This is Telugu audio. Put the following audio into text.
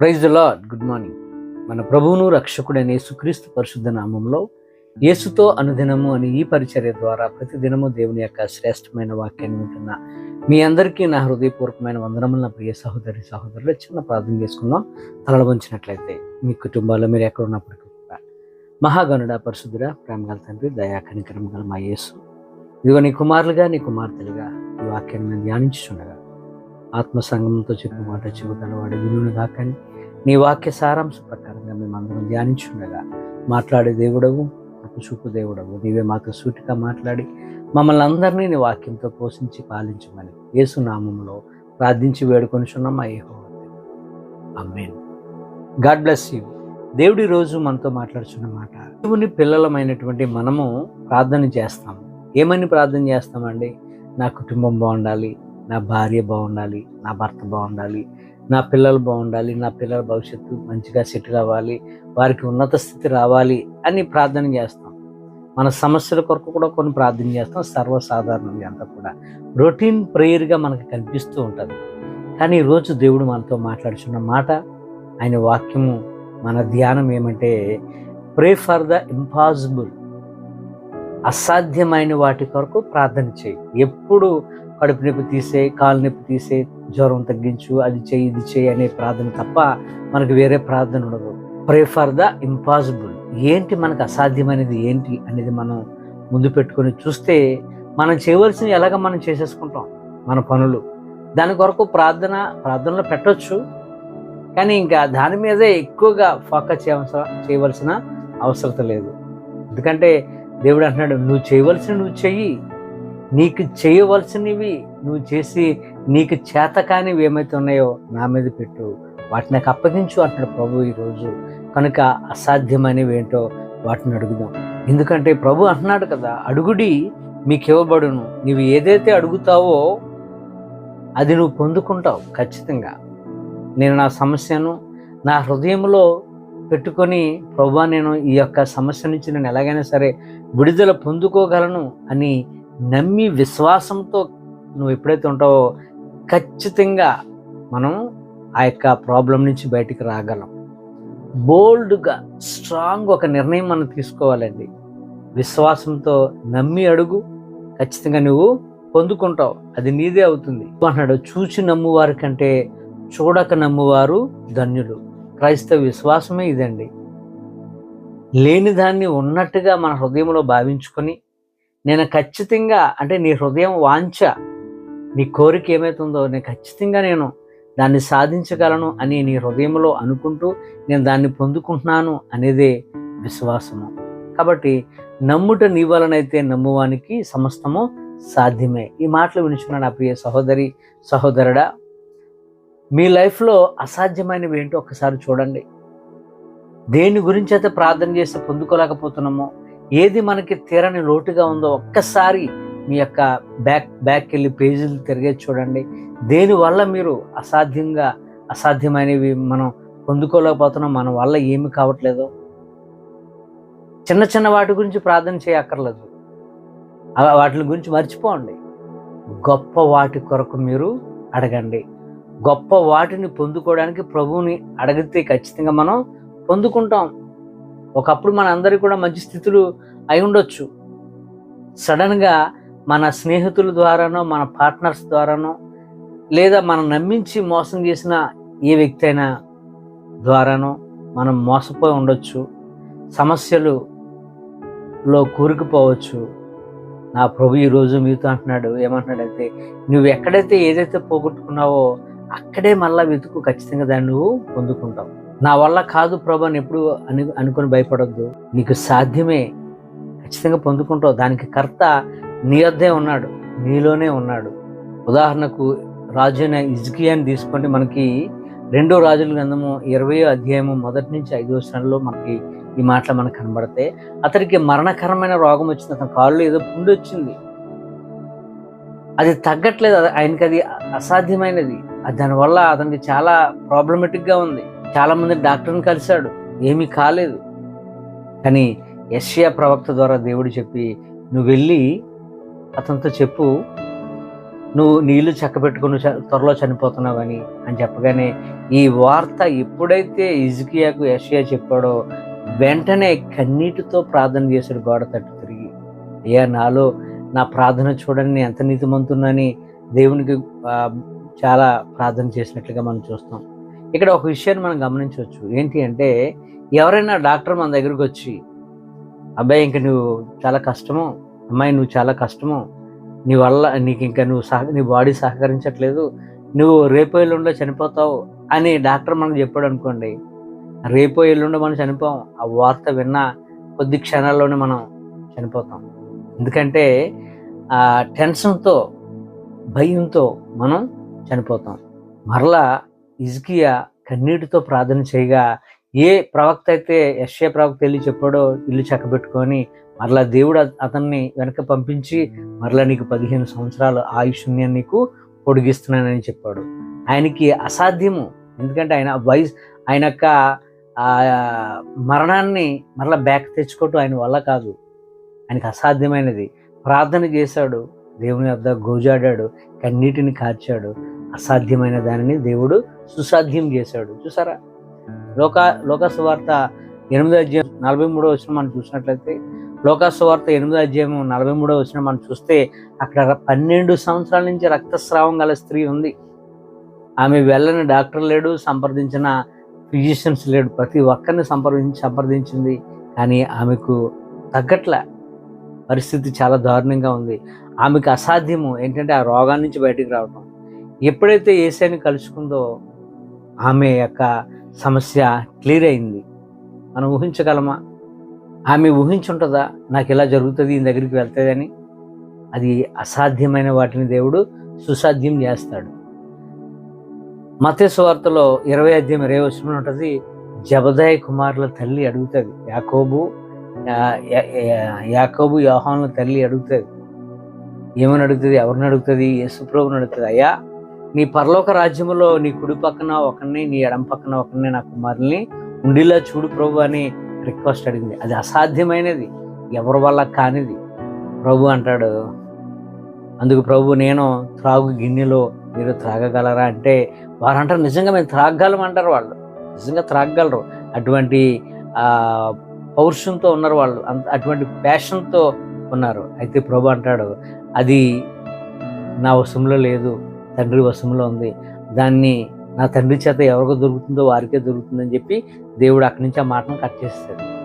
Praise the Lord good morning మన ప్రభువును రక్షకుడైన యేసుక్రీస్తు పరిశుద్ధ నామంలో యేసుతో అనుదినము అని ఈ పరిచర్య ద్వారా ప్రతిదినము దేవుని యొక్క శ్రేష్టమైన వాక్యాన్ని వింటున్న మీ అందరికీ నా హృదయపూర్వకమైన వందనములు నా ప్రియ సహోదరి సహోదరులు. చిన్న ప్రార్థన చేసుకుందాం. తలలు వంచినట్లయితే మీ కుటుంబాల్లో మీరు ఎక్కడ ఉన్నప్పటికీ కూడా మహాగణుడ పరిశుద్ధుడ ప్రేమగల తండ్రి దయా కనికరం గల మా యేసు. ఇదిగో నీ కుమారులుగా నీ కుమార్తెలుగా ఈ వాక్యాన్ని ధ్యానించుండగా ఆత్మ సంగమంతో చెప్పిన మాట చెబుతాను వినును కాకని నీ వాక్య సారాంశ ప్రకారంగా మేమందరం ధ్యానించుండగా మాట్లాడే దేవుడవు చూపు దేవుడవు. నీవే మాకు సూటిగా మాట్లాడి మమ్మల్ని అందరినీ నీ వాక్యంతో పోషించి పాలించమని యేసు నామంలో ప్రార్థించి వేడుకొనిచున్నాం. మా ఏహో అమ్మేన్ గాడ్ బ్లెస్ యూ. దేవుడి రోజు మనతో మాట్లాడుచున్న మాట దేవుని పిల్లలమైనటువంటి మనము ప్రార్థన చేస్తాము ఏమని ప్రార్థన చేస్తామండి? నా కుటుంబం బాగుండాలి నా భార్య బాగుండాలి నా భర్త బాగుండాలి నా పిల్లలు బాగుండాలి నా పిల్లల భవిష్యత్తు మంచిగా సెటిల్ అవ్వాలి వారికి ఉన్నత స్థితి రావాలి అని ప్రార్థన చేస్తాం. మన సమస్యల కొరకు కూడా కొన్ని ప్రార్థన చేస్తాం సర్వసాధారణంగా అంతా కూడా. రొటీన్ ప్రేయర్గా మనకు కనిపిస్తూ ఉంటుంది. కానీ ఈరోజు దేవుడు మనతో మాట్లాడుచున్న మాట ఆయన వాక్యము మన ధ్యానం ఏమంటే ప్రే ఫర్ ద ఇంపాసిబుల్ అసాధ్యమైన వాటి కొరకు ప్రార్థన చేయి. ఎప్పుడు కడుపు నొప్పి తీసే కాలు నొప్పి తీసే జ్వరం తగ్గించు అది చేయి ఇది చేయి అనే ప్రార్థన తప్ప మనకు వేరే ప్రార్థన ఉండదు. ప్రే ఫర్ ద ఇంపాసిబుల్ ఏంటి మనకు అసాధ్యమైనది ఏంటి అనేది మనం ముందు పెట్టుకొని చూస్తే మనం చేయవలసింది ఎలాగ మనం చేసేసుకుంటాం? మన పనులు. దాని కొరకు ప్రార్థన ప్రార్థనలో పెట్టొచ్చు. కానీ ఇంకా దాని మీదే ఎక్కువగా ఫోకస్ చేయవలసిన చేయవలసిన అవసరత లేదు. ఎందుకంటే దేవుడు అంటున్నాడు నువ్వు చేయవలసిన నువ్వు చెయ్యి. నీకు చేయవలసినవి నువ్వు చేసి నీకు చేత కానివి ఏమైతే ఉన్నాయో నా మీద పెట్టు. వాటిని నాకు అప్పగించు అంటున్నాడు ప్రభు ఈరోజు. కనుక అసాధ్యమైనవి ఏంటో వాటిని అడుగుదాం. ఎందుకంటే ప్రభు అంటున్నాడు కదా అడుగుడి మీకు ఇవ్వబడును. నువ్వు ఏదైతే అడుగుతావో అది నువ్వు పొందుకుంటావు ఖచ్చితంగా. నేను నా సమస్యను నా హృదయంలో పెట్టుకొని ప్రభా నేను ఈ యొక్క సమస్య నుంచి నేను ఎలాగైనా సరే విడుదల పొందుకోగలను అని నమ్మి విశ్వాసంతో నువ్వు ఎప్పుడైతే ఉంటావో ఖచ్చితంగా మనం ఆ యొక్క ప్రాబ్లం నుంచి బయటికి రాగలం. బోల్డ్గా స్ట్రాంగ్ ఒక నిర్ణయం మనం తీసుకోవాలండి. విశ్వాసంతో నమ్మి అడుగు ఖచ్చితంగా నువ్వు పొందుకుంటావు. అది నీదే అవుతుంది. అన్నాడు చూచి నమ్మువారి కంటే చూడక నమ్మువారు ధన్యులు. క్రైస్తవ విశ్వాసమే ఇదండి. లేని దాన్ని ఉన్నట్టుగా మన హృదయంలో భావించుకొని నేను ఖచ్చితంగా అంటే నీ హృదయం వాంఛ నీ కోరిక ఏమవుతుందో నేను ఖచ్చితంగా నేను దాన్ని సాధించగలను అని నీ హృదయంలో అనుకుంటూ నేను దాన్ని పొందుకుంటున్నాను అనేదే విశ్వాసము. కాబట్టి నమ్ముట నీ వలనైతే నమ్మువానికి సమస్తము సాధ్యమే. ఈ మాటలు వినిచున్న నా ప్రియ సహోదరి సహోదరుడా మీ లైఫ్లో అసాధ్యమైనవి ఏంటో ఒకసారి చూడండి. దేని గురించి అయితే ప్రార్థన చేస్తే పొందుకోలేకపోతున్నామో ఏది మనకి తీరని లోటుగా ఉందో ఒక్కసారి మీ యొక్క బ్యాక్ బ్యాక్ వెళ్ళి పేజీలు తిరిగే చూడండి. దేనివల్ల మీరు అసాధ్యంగా అసాధ్యమైనవి మనం పొందుకోలేకపోతున్నాం? మన వల్ల ఏమి కావట్లేదు? చిన్న చిన్న వాటి గురించి ప్రార్థన చేయక్కర్లేదు. వాటి గురించి మర్చిపోండి. గొప్ప వాటి కొరకు మీరు అడగండి. గొప్ప వాటిని పొందుకోవడానికి ప్రభువుని అడిగితే ఖచ్చితంగా మనం పొందుకుంటాం. ఒకప్పుడు మన అందరికీ కూడా మంచి స్థితులు అయి ఉండొచ్చు. సడన్గా మన స్నేహితుల ద్వారానో మన పార్ట్నర్స్ ద్వారానో లేదా మనం నమ్మించి మోసం చేసిన ఏ వ్యక్తి అయినా ద్వారానో మనం మోసపోయి ఉండొచ్చు. సమస్యలులో కూరుకుపోవచ్చు. నా ప్రభు ఈరోజు మీతో అంటున్నాడు ఏమంటున్నాడంటే నువ్వు ఎక్కడైతే ఏదైతే పోగొట్టుకున్నావో అక్కడే మళ్ళీ వెతుకు ఖచ్చితంగా దాన్ని నువ్వు పొందుకుంటావు. నా వల్ల కాదు ప్రభా అని ఎప్పుడు అని అనుకుని భయపడొద్దు. నీకు సాధ్యమే. ఖచ్చితంగా పొందుకుంటావు. దానికి కర్త నీ వద్దే ఉన్నాడు. నీలోనే ఉన్నాడు. ఉదాహరణకు రాజు అయిన ఇజ్కియాని తీసుకుంటే మనకి రెండో రాజుల గ్రంథము ఇరవై అధ్యాయము మొదటి నుంచి ఐదో స్థానంలో మనకి ఈ మాటలు మనకు కనబడితే అతనికి మరణకరమైన రోగం వచ్చింది. అతని కాళ్ళు ఏదో పుండి వచ్చింది. అది తగ్గట్లేదు. ఆయనకి అది అసాధ్యమైనది. దానివల్ల అతనికి చాలా ప్రాబ్లమెటిక్గా ఉంది. చాలామంది డాక్టర్ని కలిశాడు. ఏమీ కాలేదు. కానీ యష్యా ప్రవక్త ద్వారా దేవుడు చెప్పి నువ్వు వెళ్ళి అతనితో చెప్పు. నువ్వు నీళ్ళు చక్కబెట్టుకుని చ- త్వరలో చనిపోతున్నావని అని చెప్పగానే ఈ వార్త ఎప్పుడైతే ఇజ్కియాకు యషియా చెప్పాడో వెంటనే కన్నీటితో ప్రార్థన చేశాడు గోడ తట్టు తిరిగి. అయ్యా నాలో నా ప్రార్థన చూడండి ఎంత ఎంత అని దేవునికి చాలా ప్రార్థన చేసినట్లుగా మనం చూస్తాం. ఇక్కడ ఒక విషయాన్ని మనం గమనించవచ్చు. ఏంటి అంటే ఎవరైనా డాక్టర్ మన దగ్గరకు వచ్చి అబ్బాయి ఇంక నువ్వు చాలా కష్టము అమ్మాయి నువ్వు చాలా కష్టము నీ వల్ల నీకు ఇంకా నువ్వు సహ నీ బాడీ సహకరించట్లేదు నువ్వు రేపో ఎల్లుండో చనిపోతావు అని డాక్టర్ మనకు చెప్పాడు అనుకోండి. రేపో ఎల్లుండో మనం చనిపోం ఆ వార్త విన్న కొద్ది క్షణాల్లోనే మనం చనిపోతాం. ఎందుకంటే ఆ టెన్షన్తో భయంతో మనం చనిపోతాం. మరలా ఇజ్కియా కన్నీటితో ప్రార్థన చేయగా ఏ ప్రవక్త అయితే యశ్య ప్రవక్త వెళ్ళి చెప్పాడో ఇల్లు చక్కబెట్టుకొని మరలా దేవుడు అతన్ని వెనక పంపించి మరలా నీకు పదిహేను సంవత్సరాలు ఆయుష్ని నీకు పొడిగిస్తున్నానని చెప్పాడు. ఆయనకి అసాధ్యము. ఎందుకంటే ఆయన వయసు ఆయన యొక్క మరణాన్ని మరలా బ్యాక్ తెచ్చుకోవటం ఆయన వల్ల కాదు. ఆయనకి అసాధ్యమైనది. ప్రార్థన చేశాడు. దేవుని వద్ద గోజాడాడు. కన్నీటిని కార్చాడు. అసాధ్యమైన దానిని దేవుడు సుసాధ్యం చేశాడు. చూసారా? లోక లోకసు వార్త ఎనిమిదో అధ్యాయం నలభై మూడో వచ్చిన మనం చూసినట్లయితే లోకాసు వార్త ఎనిమిదో అధ్యాయం నలభై మూడో వచ్చిన మనం చూస్తే అక్కడ పన్నెండు సంవత్సరాల నుంచి రక్తస్రావం గల స్త్రీ ఉంది. ఆమె వెళ్ళని డాక్టర్ లేడు సంప్రదించిన ఫిజిషియన్స్ లేడు. ప్రతి ఒక్కరిని సంప్రదించి సంప్రదించింది. కానీ ఆమెకు తగ్గట్ల పరిస్థితి చాలా దారుణంగా ఉంది. ఆమెకు అసాధ్యము ఏంటంటే ఆ రోగాన్ని నుంచి బయటికి రావటం. ఎప్పుడైతే ఏసైని కలుసుకుందో ఆమె యొక్క సమస్య క్లియర్ అయింది. మనం ఊహించగలమా? ఆమె ఊహించుంటుందా? నాకు ఇలా జరుగుతుంది? ఈయన దగ్గరికి వెళ్తుందని అది అసాధ్యమైన వాటిని దేవుడు సుసాధ్యం చేస్తాడు. మతేశ్వార్తలో ఇరవై అధ్యాయం ఇరవై వచ్చిన ఉంటుంది జబదాయ కుమారుల తల్లి అడుగుతుంది యాకోబు యాకోబు యోహానుల తల్లి అడుగుతుంది. ఏమని అడుగుతుంది? ఎవరిని అడుగుతుంది? యేసుప్రభుని అడుగుతుంది. అయ్యా నీ పరలోక రాజ్యములో నీ కుడి పక్కన ఒకరిని నీ ఎడం పక్కన ఒకరిని నా కుమారుల్ని ఉండిలా చూడు ప్రభు అని రిక్వెస్ట్ అడిగింది. అది అసాధ్యమైనది. ఎవరి వల్ల కానిది? ప్రభు అంటాడు అందుకు ప్రభు నేను త్రాగు గిన్నెలో మీరు త్రాగగలరా? అంటే వారు అంటారు నిజంగా మేము త్రాగలం అంటారు వాళ్ళు. నిజంగా త్రాగగలరు. అటువంటి పౌరుషంతో ఉన్నారు వాళ్ళు. అంత అటువంటి ప్యాషన్తో ఉన్నారు. అయితే ప్రభు అంటాడు అది నా వశంలో లేదు. తండ్రి వశంలో ఉంది. దాన్ని నా తండ్రి చేత ఎవరికి దొరుకుతుందో వారికే దొరుకుతుందని చెప్పి దేవుడు అక్కడి నుంచి ఆ మాటను కట్ చేస్తాడు